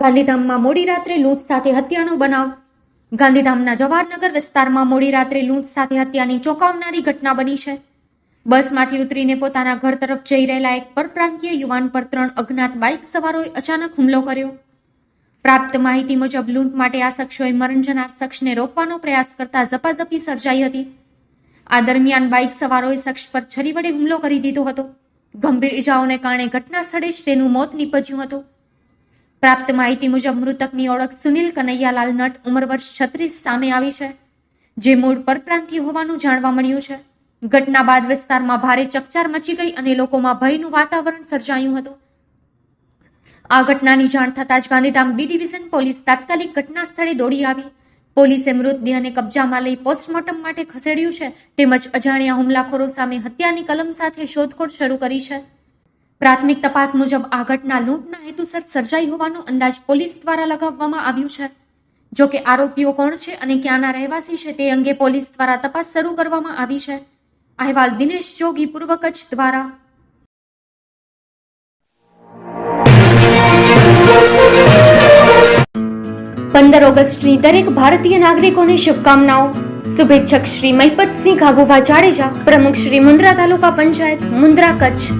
ગાંધીધામમાં મોડી રાત્રે લૂંટ સાથે હત્યાનો બનાવ. ગાંધીધામના જવાહરનગર વિસ્તારમાં મોડી રાત્રે લૂંટ સાથે હત્યાની ચોંકાવનારી ઘટના બની છે. બસમાંથી ઉતરીને પોતાના ઘર તરફ જઈ રહેલા એક પરપ્રાંતીય યુવાન પર ત્રણ અજ્ઞાત બાઇક સવારોએ અચાનક હુમલો કર્યો. પ્રાપ્ત માહિતી મુજબ, લૂંટ માટે આ શખ્સોએ મરણ જનાર શખ્સને રોકવાનો પ્રયાસ કરતા ઝપાઝપી સર્જાઈ હતી. આ દરમિયાન બાઇક સવારોએ શખ્સ પર છરી વડે હુમલો કરી દીધો હતો. ગંભીર ઇજાઓને કારણે ઘટના સ્થળે જ તેનું મોત નીપજ્યું હતું. પ્રાપ્ત માહિતી મુજબ મૃતકની ઓળખ સુનિલ કનૈયાલાલ નટ, ઉંમર વર્ષ છત્રીસ, સામે આવી છે, જે મૂળ પરપ્રાંતીય હોવાનું જાણવા મળ્યું છે. ઘટના બાદ વિસ્તારમાં ભારે ચકચાર મચી ગઈ અને લોકોમાં ભયનું વાતાવરણ સર્જાયું હતું. આ ઘટનાની જાણ થતાં જ ગાંધીધામ બી ડિવિઝન પોલીસ તાત્કાલિક ઘટના સ્થળે દોડી આવી. પોલીસે મૃતદેહને કબજામાં લઈ પોસ્ટમોર્ટમ માટે ખસેડ્યું છે, તેમજ અજાણ્યા હુમલાખોરો સામે હત્યાની કલમ સાથે શોધખોળ શરૂ કરી છે. પ્રાથમિક તપાસ મુજબ આ ઘટના લૂંટના હેતુસર સર્જાઈ હોવાનો અંદાજ પોલીસ દ્વારા લગાવવામાં આવ્યું છે. જો કે આરોપીઓ કોણ છે અને ક્યાંના રહેવાસી છે તે અંગે પોલીસ દ્વારા તપાસ શરૂ કરવામાં આવી છે. અહેવાલ દિનેશ જોગી, પૂર્વ કચ્છ દ્વારા. પંદર ઓગસ્ટની દરેક ભારતીય નાગરિકોને શુભકામનાઓ. શુભેચ્છક શ્રી મહિપતસિંહ ગાબુભા જાડેજા, પ્રમુખ શ્રી મુન્દ્રા તાલુકા પંચાયત, મુન્દ્રા કચ્છ.